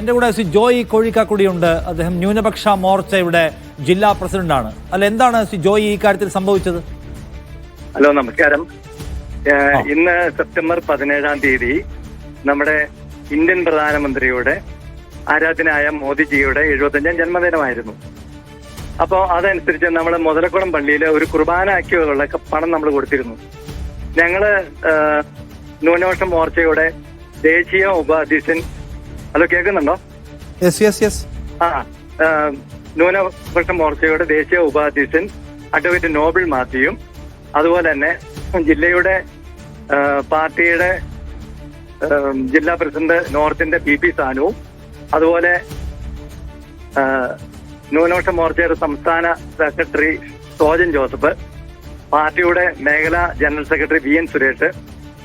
എന്റെ കൂടെ സി ജോയി കോഴിക്കാക്കുടിയുണ്ട് അദ്ദേഹം ന്യൂനപക്ഷ മോർച്ചയുടെ ജില്ലാ പ്രസിഡന്റാണ്. അല്ല എന്താണ് സി ജോയി ഈ കാര്യത്തിൽ സംഭവിച്ചത്? ഹലോ നമസ്കാരം. ഇന്ന് സെപ്റ്റംബർ പതിനേഴാം തീയതി നമ്മുടെ ഇന്ത്യൻ പ്രധാനമന്ത്രിയുടെ ആരാധനായ മോദിജിയുടെ എഴുപത്തഞ്ചാം ജന്മദിനമായിരുന്നു. അപ്പോൾ അതനുസരിച്ച് നമ്മൾ മുതലക്കുളം പള്ളിയിൽ ഒരു കുർബാന ആക്കിയുള്ള പണം നമ്മൾ കൊടുത്തിരുന്നു. ഞങ്ങൾ ന്യൂനപക്ഷ മോർച്ചയുടെ ദേശീയ ഉപാധ്യക്ഷൻ ഹലോ കേൾക്കുന്നുണ്ടോ? യെസ് യെസ് യെസ് ആ ന്യൂനപക്ഷ മോർച്ചയുടെ ദേശീയ ഉപാധ്യക്ഷൻ അഡ്വക്കേറ്റ് നോബിൾ മാത്യുവും അതുപോലെ തന്നെ ജില്ലയുടെ പാർട്ടിയുടെ ജില്ലാ പ്രസിഡന്റ് നോർത്തിന്റെ പി പി സാനുവും അതുപോലെ ന്യൂനപക്ഷ മോർച്ചയുടെ സംസ്ഥാന സെക്രട്ടറി സോജൻ ജോസഫ് പാർട്ടിയുടെ മേഖലാ general secretary V N Suresh.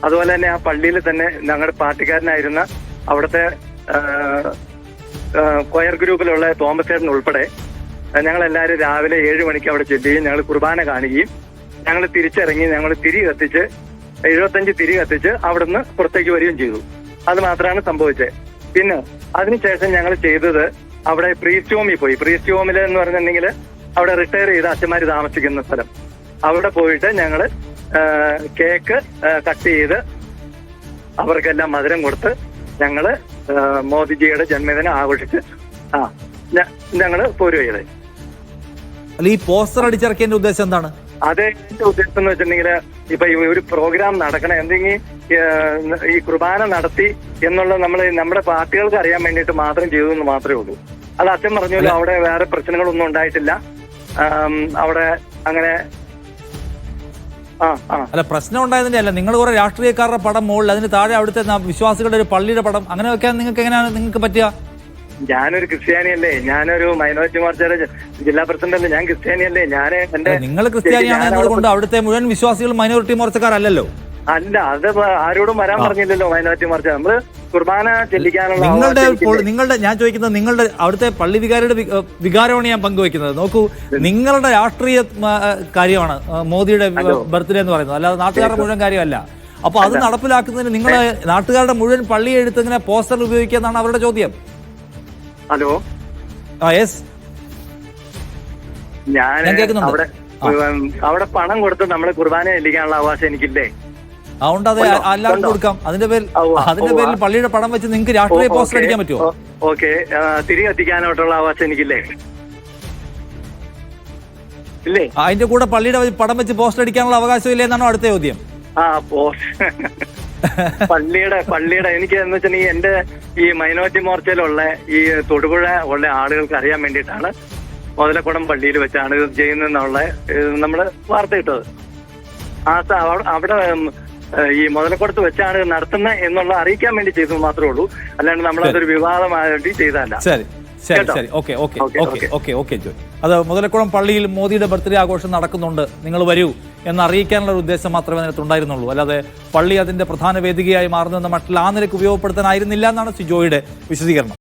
അതുപോലെ തന്നെ ആ പള്ളിയിൽ തന്നെ ഞങ്ങളുടെ പാർട്ടിക്കാരനായിരുന്ന അവിടുത്തെ കൊയർ ഗ്രൂപ്പിലുള്ള തോമസ് ചേട്ടൻ ഉൾപ്പെടെ ഞങ്ങൾ എല്ലാവരും രാവിലെ ഏഴ് മണിക്ക് അവിടെ ചെല്ലുകയും ഞങ്ങൾ കുർബാന കാണുകയും ഞങ്ങൾ തിരിച്ചിറങ്ങി ഞങ്ങൾ തിരി കത്തിച്ച് എഴുപത്തഞ്ച് തിരി കത്തിച്ച് അവിടുന്ന് പുറത്തേക്ക് വരികയും ചെയ്തു. അത് മാത്രമാണ് സംഭവിച്ചത്. പിന്നെ അതിനുശേഷം ഞങ്ങൾ ചെയ്തത് അവിടെ പ്രീസ്റ്റ് ഹോമിൽ പോയി. പ്രീസ്റ്റ് ഹോമിൽ എന്ന് പറഞ്ഞിട്ടുണ്ടെങ്കിൽ അവിടെ റിട്ടയർ ചെയ്ത അച്ഛന്മാർ താമസിക്കുന്ന സ്ഥലം. അവിടെ പോയിട്ട് ഞങ്ങൾ കേക്ക് കട്ട് ചെയ്ത് അവർക്കെല്ലാം മധുരം കൊടുത്ത് ഞങ്ങൾ ആ, മോദിജിയുടെ ജന്മദിനം ആഘോഷിച്ച് ആ ഞങ്ങൾ പോരുക അല്ല ഈ പോസ്റ്റർ അടിച്ചിറക്കിയതിന്റെ ഉദ്ദേശം എന്താണ്? അതേ ഉദ്ദേശം എന്ന് വെച്ചിട്ടുണ്ടെങ്കിൽ ഇപ്പൊ ഒരു പ്രോഗ്രാം നടക്കണം എന്തെങ്കിലും ഈ കുർബാന നടത്തി എന്നുള്ള നമ്മൾ നമ്മുടെ പാർട്ടികൾക്ക് അറിയാൻ വേണ്ടിയിട്ട് മാത്രം ചെയ്തു എന്ന് മാത്രമേ ഉള്ളൂ. അത് അച്ഛൻ പറഞ്ഞല്ലോ അവിടെ വേറെ പ്രശ്നങ്ങളൊന്നും ഉണ്ടായിട്ടില്ല. അവിടെ അങ്ങനെ അല്ല പ്രശ്നം ഉണ്ടായതിന്റെ അല്ല നിങ്ങൾ കുറെ രാഷ്ട്രീയക്കാരുടെ പടം മുകളിൽ അതിന് താഴെ അവിടുത്തെ വിശ്വാസികളുടെ ഒരു പള്ളിയുടെ പടം അങ്ങനെ വെക്കാൻ നിങ്ങൾക്ക് എങ്ങനെയാണ് നിങ്ങൾക്ക് പറ്റുക ഞാനൊരു ക്രിസ്ത്യാനിയല്ലേ ഞാനൊരു മൈനോറിറ്റി മോർച്ചയുടെ ജില്ലാ പ്രസിഡന്റ് അല്ലേ ഞാൻ ക്രിസ്ത്യാനിയല്ലേ ഞാൻ എന്റെ നിങ്ങൾ ക്രിസ്ത്യാനിയാണ് ഞാൻ അവിടുത്തെ മുഴുവൻ വിശ്വാസികൾ മൈനോറിറ്റി മോർച്ചക്കാരല്ലല്ലോ. അല്ല അത് ആരോടും വരാൻ പറഞ്ഞില്ലല്ലോ മൈനോറിറ്റി മോർച്ച. നമ്മൾ കുർബാന ചെല്ലിക്കാനുള്ള നിങ്ങളുടെ? നിങ്ങളുടെ ഞാൻ ചോദിക്കുന്നത് നിങ്ങളുടെ അവിടുത്തെ പള്ളി വികാരിയുടെ വികാരമാണ് ഞാൻ പങ്കുവെക്കുന്നത് നോക്കൂ നിങ്ങളുടെ രാഷ്ട്രീയ കാര്യമാണ് മോദിയുടെ ബർത്ത്ഡേ എന്ന് പറയുന്നത്. അല്ലാതെ നാട്ടുകാരുടെ മുഴുവൻ കാര്യമല്ല. അപ്പൊ അത് നടപ്പിലാക്കുന്നതിന് നിങ്ങൾ നാട്ടുകാരുടെ മുഴുവൻ പള്ളി എടുത്ത് ഇങ്ങനെ പോസ്റ്റർ ഉപയോഗിക്കുക എന്നാണ് അവരുടെ ചോദ്യം. ഹലോ? ആ യെസ് ഞാൻ. അവിടെ അവിടെ പണം കൊടുത്ത് നമ്മൾ കുർബാന ചെല്ലിക്കാനുള്ള അവകാശം എനിക്കില്ലേ? അതുകൊണ്ട് അത്? എല്ലാവർക്കും കൊടുക്കാം. അതിന്റെ പേരിൽ അതിന്റെ പേരിൽ പള്ളിയുടെ പടം വെച്ച് നിങ്ങൾക്ക് രാഷ്ട്രീയ പോസ്റ്റർ അടിക്കാൻ പറ്റുമോ? ഓക്കെ. തിരികെ എത്തിക്കാനായിട്ടുള്ള അവകാശം എനിക്കില്ലേ? ഇല്ലേ? അതിന്റെ കൂടെ പള്ളിയുടെ പടം വെച്ച് പോസ്റ്റർ അടിക്കാനുള്ള അവകാശം ഇല്ലേ എന്നാണോ അടുത്ത ചോദ്യം? ആ പള്ളിയുടെ പള്ളിയുടെ എനിക്ക് എന്ന് വെച്ചിട്ടുണ്ടെങ്കിൽ എന്റെ ഈ മൈനോറിറ്റി മോർച്ചയിലുള്ള ഈ തൊടുപുഴ ഉള്ള ആളുകൾക്ക് അറിയാൻ വേണ്ടിയിട്ടാണ് മുതലക്കുടം പള്ളിയിൽ വെച്ചാണ് ഇത് ചെയ്യുന്നതെന്നുള്ള നമ്മൾ വാർത്ത കിട്ടത് ആ അവിടെ ഈ മുതലക്കുടത്ത് വെച്ചാണ് നടത്തുന്നത് എന്നുള്ള അറിയിക്കാൻ വേണ്ടി ചെയ്തു മാത്രമേ ഉള്ളൂ. അല്ലാണ്ട് നമ്മളതൊരു വിവാദമായിട്ട് ചെയ്തതല്ല. ശരി. ശരി കേട്ടോ? ശരി. Okay okay okay, okay okay. Okay okay Joy. അത് മുതലക്കുളം പള്ളിയിൽ മോദിയുടെ ബർത്ത്ഡേ ആഘോഷം നടക്കുന്നുണ്ട്. നിങ്ങൾ വരൂ എന്ന് അറിയിക്കാനുള്ള ഒരു ഉദ്ദേശം മാത്രമേ അതിനകത്തുണ്ടായിരുന്നുള്ളൂ അല്ലാതെ പള്ളി അതിന്റെ പ്രധാന വേദികയായി മാറുന്നതെന്ന് മറ്റുള്ള ആ നിലയ്ക്ക് ഉപയോഗപ്പെടുത്താനായിരുന്നില്ല എന്നാണ് സിജോയുടെ വിശദീകരണം.